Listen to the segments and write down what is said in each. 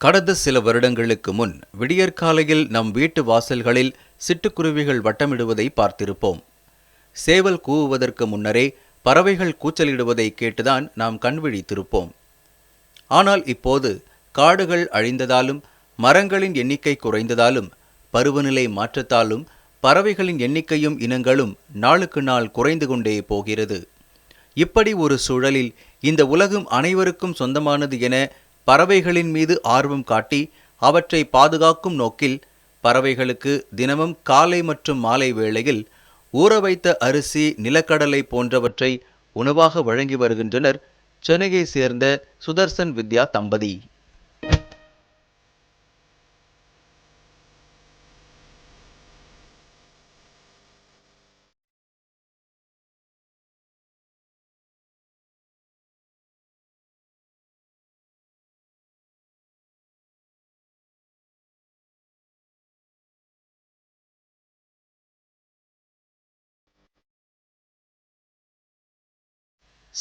கடந்த சில வருடங்களுக்கு முன் விடியற்காலையில் நம் வீட்டு வாசல்களில் சிட்டுக்குருவிகள் வட்டமிடுவதை பார்த்திருப்போம். சேவல் கூவுவதற்கு முன்னரே பறவைகள் கூச்சலிடுவதை கேட்டுதான் நாம் கண்விழித்திருப்போம் ஆனால் இப்போது காடுகள் அழிந்ததாலும் மரங்களின் எண்ணிக்கை குறைந்ததாலும் பருவநிலை மாற்றத்தாலும் பறவைகளின் எண்ணிக்கையும் இனங்களும் நாளுக்கு நாள் குறைந்து கொண்டே போகிறது. இப்படி ஒரு சூழலில் இந்த உலகம் அனைவருக்கும் சொந்தமானது என பறவைகளின் மீது ஆர்வம் காட்டி அவற்றை பாதுகாக்கும் நோக்கில் பறவைகளுக்கு தினமும் காலை மற்றும் மாலை வேளையில் ஊற வைத்த அரிசி நிலக்கடலை போன்றவற்றை உணவாக வழங்கி வருகின்றனர். சென்னையை சேர்ந்த சுதர்சன் வித்யா தம்பதி.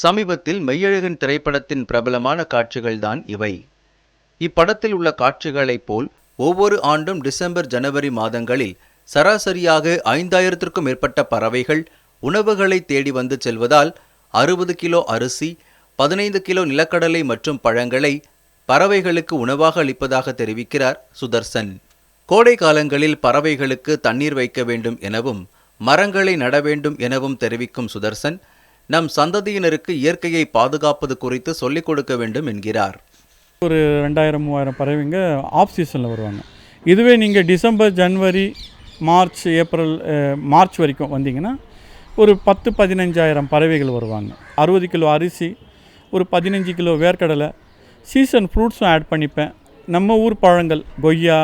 சமீபத்தில் மெய்யழகன் திரைப்படத்தின் பிரபலமான காட்சிகள்தான் இவை. இப்படத்தில் உள்ள காட்சிகளைப் போல் ஒவ்வொரு ஆண்டும் டிசம்பர் ஜனவரி மாதங்களில் சராசரியாக ஐந்தாயிரத்திற்கும் மேற்பட்ட பறவைகள் உணவுகளை தேடி வந்து செல்வதால் அறுபது கிலோ அரிசி பதினைந்து கிலோ நிலக்கடலை மற்றும் பழங்களை பறவைகளுக்கு உணவாக அளிப்பதாக தெரிவிக்கிறார் சுதர்சன். கோடை காலங்களில் பறவைகளுக்கு தண்ணீர் வைக்க வேண்டும் எனவும் மரங்களை நட வேண்டும் எனவும் தெரிவிக்கும் சுதர்சன் நம் சந்ததியினருக்கு இயற்கையை பாதுகாப்பது குறித்து சொல்லிக் கொடுக்க வேண்டும் என்கிறார். ஒரு ரெண்டாயிரம் மூவாயிரம் பறவைங்க ஆஃப் சீசனில் வருவாங்க. இதுவே நீங்கள் டிசம்பர் ஜனவரி மார்ச் ஏப்ரல் மார்ச் வரைக்கும் வந்தீங்கன்னா ஒரு பத்து பதினஞ்சாயிரம் பறவைகள் வருவாங்க. அறுபது கிலோ அரிசி ஒரு பதினஞ்சு கிலோ வேர்க்கடலை சீசன் ஃப்ரூட்ஸும் ஆட் பண்ணிப்பேன். நம்ம ஊர் பழங்கள் கொய்யா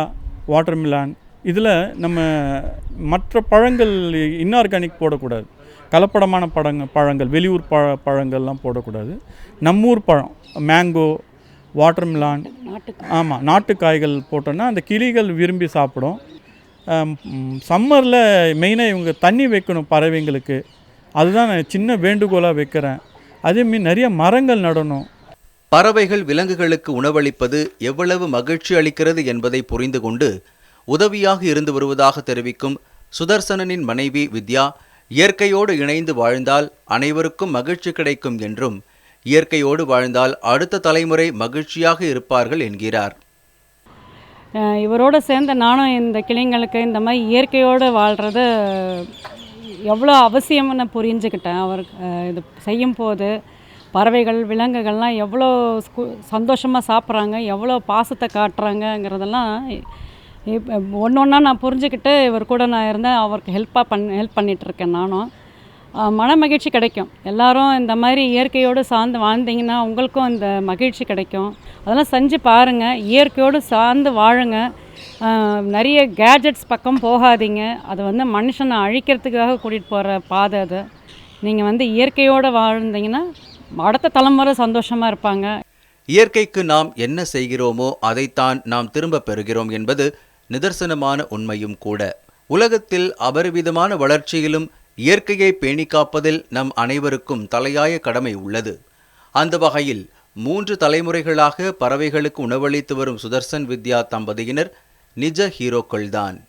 வாட்டர்மிலான் இதில் நம்ம மற்ற பழங்கள் இன்ஆர்கானிக் போடக்கூடாது. கலப்படமான பழங்க பழங்கள் வெளியூர் பழ பழங்கள்லாம் போடக்கூடாது. நம்மூர் பழம் மேங்கோ வாட்டர்மிலான் ஆமாம் நாட்டு காய்கள் போட்டோன்னா அந்த கிளிகள் விரும்பி சாப்பிடும். சம்மரில் மெயினாக இவங்க தண்ணி வைக்கணும் பறவைங்களுக்கு. அதுதான் நான் சின்ன வேண்டுகோளாக வைக்கிறேன். அதேமாரி நிறைய மரங்கள் நடணும். பறவைகள் விலங்குகளுக்கு உணவளிப்பது எவ்வளவு மகிழ்ச்சி அளிக்கிறது என்பதை புரிந்து கொண்டு உதவியாக இருந்து வருவதாக தெரிவிக்கும் சுதர்சனனின் மனைவி வித்யா இயற்கையோடு இணைந்து வாழ்ந்தால் அனைவருக்கும் மகிழ்ச்சி கிடைக்கும் என்றும் இயற்கையோடு வாழ்ந்தால் அடுத்த தலைமுறை மகிழ்ச்சியாக இருப்பார்கள் என்கிறார். இவரோடு இவரோட சேர்ந்து நானும் இந்த கிளைங்களுக்கு இந்த மாதிரி இயற்கையோடு வாழ்கிறது எவ்வளோ அவசியம்னு புரிஞ்சுக்கிட்டேன். அவர் இது செய்யும் போது பறவைகள் விலங்குகள்லாம் எவ்வளோ சந்தோஷமாக சாப்பிட்றாங்க எவ்வளோ பாசத்தை காட்டுறாங்கங்கிறதெல்லாம் ஒன்று ஒன்றா நான் புரிஞ்சுக்கிட்டு இவர் கூட நான் இருந்தேன். அவருக்கு ஹெல்ப்பாக பண் ஹெல்ப் பண்ணிகிட்ருக்கேன் நானும். மன மகிழ்ச்சி கிடைக்கும். எல்லாரும் இந்த மாதிரி இயற்கையோடு சார்ந்து வாழ்ந்தீங்கன்னா உங்களுக்கும் இந்த மகிழ்ச்சி கிடைக்கும். அதெல்லாம் செஞ்சு பாருங்கள் இயற்கையோடு சார்ந்து வாழுங்க. நிறைய கேஜெட்ஸ் பக்கம் போகாதீங்க. அது வந்து மனுஷனை அழிக்கிறதுக்காக கூட்டிகிட்டு போகிற பாதை அது. நீங்கள் வந்து இயற்கையோடு வாழ்ந்தீங்கன்னா அடுத்த தலைமுறை சந்தோஷமாக இருப்பாங்க. இயற்கைக்கு நாம் என்ன செய்கிறோமோ அதைத்தான் நாம் திரும்ப பெறுகிறோம் என்பது நிதர்சனமான உண்மையும் கூட. உலகத்தில் அபரிவிதமான வளர்ச்சியிலும் இயற்கையை பேணி காப்பதில் நம் அனைவருக்கும் தலையாய கடமை உள்ளது. அந்த வகையில் மூன்று தலைமுறைகளாக பறவைகளுக்கு உணவளித்து வரும் சுதர்சன் வித்யா தம்பதியினர் நிஜ ஹீரோக்கள்தான்.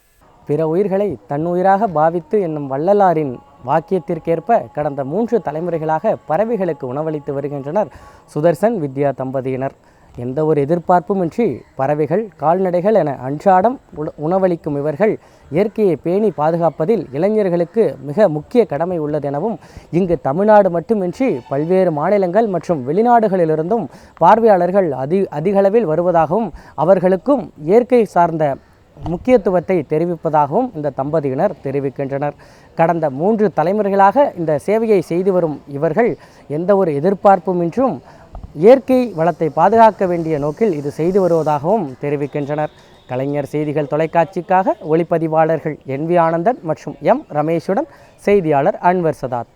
பிற உயிர்களை தன்னுயிராக பாவித்து என்னும் வள்ளலாரின் வாக்கியத்திற்கேற்ப கடந்த மூன்று தலைமுறைகளாக பறவைகளுக்கு உணவளித்து வருகின்றனர் சுதர்சன் வித்யா தம்பதியினர். எந்த ஒரு எதிர்பார்ப்புமின்றி பறவைகள் கால்நடைகள் என அன்றாடம் உணவளிக்கும் இவர்கள் இயற்கையை பேணி பாதுகாப்பதில் இளைஞர்களுக்கு மிக முக்கிய கடமை உள்ளதெனவும் இங்கு தமிழ்நாடு மட்டுமின்றி பல்வேறு மாநிலங்கள் மற்றும் வெளிநாடுகளிலிருந்தும் பார்வையாளர்கள் அதி அதிகளவில் வருவதாகவும் அவர்களுக்கும் இயற்கை சார்ந்த முக்கியத்துவத்தை தெரிவிப்பதாகவும் இந்த தம்பதியினர் தெரிவிக்கின்றனர். கடந்த மூன்று தலைமுறைகளாக இந்த சேவையை செய்து வரும் இவர்கள் எந்த ஒரு எதிர்பார்ப்புமின்றும் இயற்கை வளத்தை பாதுகாக்க வேண்டிய நோக்கில் இது செய்து வருவதாகவும் தெரிவிக்கின்றனர். கலைஞர் செய்திகள் தொலைக்காட்சிக்காக ஒளிப்பதிவாளர்கள் என் வி ஆனந்தன் மற்றும் எம் ரமேஷுடன் செய்தியாளர் அன்வர் சதாத்.